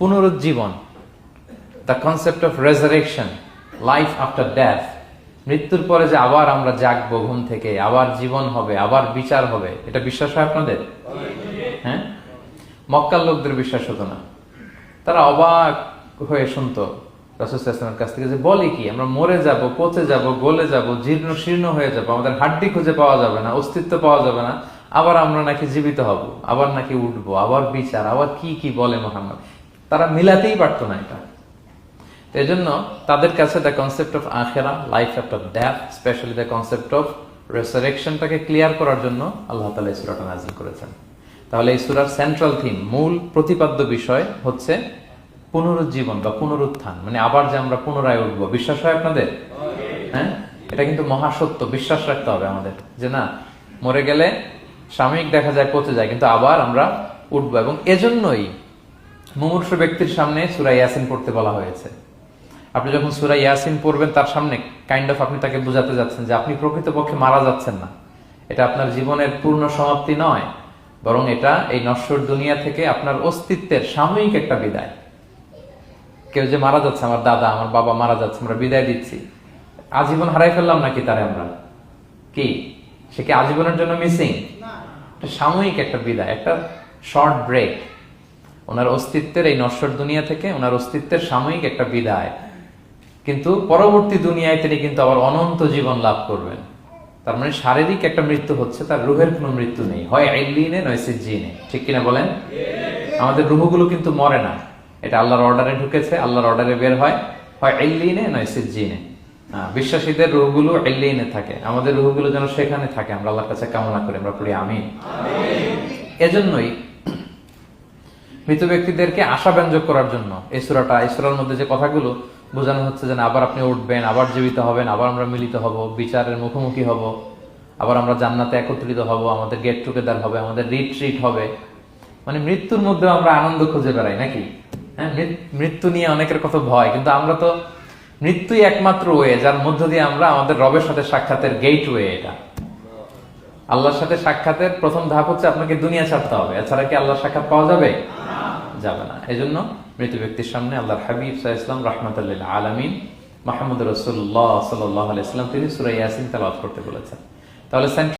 পুনরুজ্জীবন the concept of resurrection life after death মৃত্যুর পরে যে আবার আমরা জাগবো ঘুম থেকে, আবার জীবন হবে, আবার বিচার হবে, এটা বিশ্বাস হয় আপনাদের? হ্যাঁ? মক্কার লোকদের বিশ্বাস হতো না। তারা অবাক হয়ে শুনতো রসুলের কাছ থেকে যে, বলে কি, আমরা মরে যাব, পচে যাব, গলে যাব, জীর্ণ শীর্ণ হয়ে যাব, আমাদের হাড্ডি খুঁজে পাওয়া যাবে না, অস্তিত্ব পাওয়া যাবে না, আবার আমরা নাকি জীবিত হব, আবার নাকি উঠবো, আবার বিচার, আবার কি কি বলে মোহাম্মদ? তারা মিলাতেই পারতো না এটা। এই জন্য তাদের কাছে দ্য কনসেপ্ট অফ আখেরা life after death specially the concept of রেসারেকশনটাকে clear করার জন্য আল্লাহ তালা এই সুরাটা নাজিল করেছেন। তাহলে এই সুরার সেন্ট্রাল থিম মূল প্রতিপাদ্য বিষয় হচ্ছে পুনরুজ্জীবন বা পুনরুত্থান। মানে আবার যে আমরা পুনরায় উঠবো। বিশ্বাস হয় আপনাদের? হ্যাঁ? এটা কিন্তু মহাসত্য, বিশ্বাস রাখতে হবে আমাদের। যে না, মরে গেলে সাময়িক দেখা যায়, পচে যায়, কিন্তু আবার আমরা উঠবো। এবং এজন্যই মুমূর্ষ ব্যক্তির সামনে সুরা ইয়াসিন পড়তে বলা হয়েছে। আপনি যখন সুরা ইয়াসিন পড়বেন তার সামনে কাইন্ড অফ আপনি তাকে বোঝাতে যাচ্ছেন যে আপনি প্রকৃতপক্ষে মারা যাচ্ছেন না। এটা আপনার জীবনের পূর্ণ সমাপ্তি নয় বরং এটা এই নশ্বর দুনিয়া থেকে আপনার অস্তিত্বের সাময়িক একটা বিদায়। কেউ যে মারা যাচ্ছে আমার দাদা আমার বাবা মারা যাচ্ছে আমরা বিদায় দিচ্ছি। আজীবন হারাই ফেললাম নাকি তারে আমরা? কি? সে কি আজীবনের জন্য মিসিং সাময়িক একটা বিদায় একটা শর্ট ব্রেক ওনার অস্তিত্বের এই নশ্বর দুনিয়া থেকে ওনার অস্তিত্বের সাময়িক একটা বিদায়। কিন্তু পরবর্তী দুনিয়ায় তিনি কিন্তু আবার অনন্ত জীবন লাভ করবেন। তার মানে শারীরিক একটা মৃত্যু হচ্ছে, তার রুহের কোনো মৃত্যু নেই। হয় আইলিনে নয় সিজিনে ঠিক কিনা বলেন? আমাদের রুহগুলো কিন্তু মরে না। এটা আল্লাহর অর্ডারে ঢুকেছে, আল্লাহর অর্ডারে বের হয়। হয় আইলিনে নয় সিজিনে বিশ্বাসীদের রুহগুলো আইলিনে থাকে। আমাদের রুহগুলো যেন সেখানে থাকে। আমরা আল্লাহর কাছে কামনা করি, আমরা পড়ি আমি এজন্যই মৃত ব্যক্তিদেরকে আশাব্যঞ্জক করার জন্য। এই সুরাটা, এই সুরার মধ্যে যে কথাগুলো বোঝানো হচ্ছে যে আবার আপনি উঠবেন, আবার জীবিত হবেন, আবার আমরা মিলিত হব, বিচারের মুখোমুখি হব, আবার আমরা জান্নাতে একত্রিত হব, আমাদের গেট টুগেদার হবে, আমাদের রিট্রিট হবে। মানে মৃত্যুর মধ্যে আমরা আনন্দ খুঁজে বেড়াই, নাকি? হ্যাঁ মৃত্যু নিয়ে অনেকের কত ভয়, কিন্তু আমরা তো মৃত্যুই একমাত্র ওয়ে যার মধ্য দিয়ে আমরা আমাদের রবের সাথে সাক্ষাতের গেট ওয়ে এটা। আল্লাহর সাথে সাক্ষাতের প্রথম ধাপ হচ্ছে আপনাকে দুনিয়া ছাড়তে হবে। এছাড়া কি আল্লাহর সাক্ষাৎ পাওয়া যাবে? যাবে না। এই জন্য মৃত ব্যক্তির সামনে আল্লাহর হাবিব সাহা ইসলাম রহমতুল্লাহ আলমিন মাহমুদ রসুল্লাহ সাল্লাহ আলাইসলাম তিনি সুরাই ইয়াসিন করতে বলেছেন। তাহলে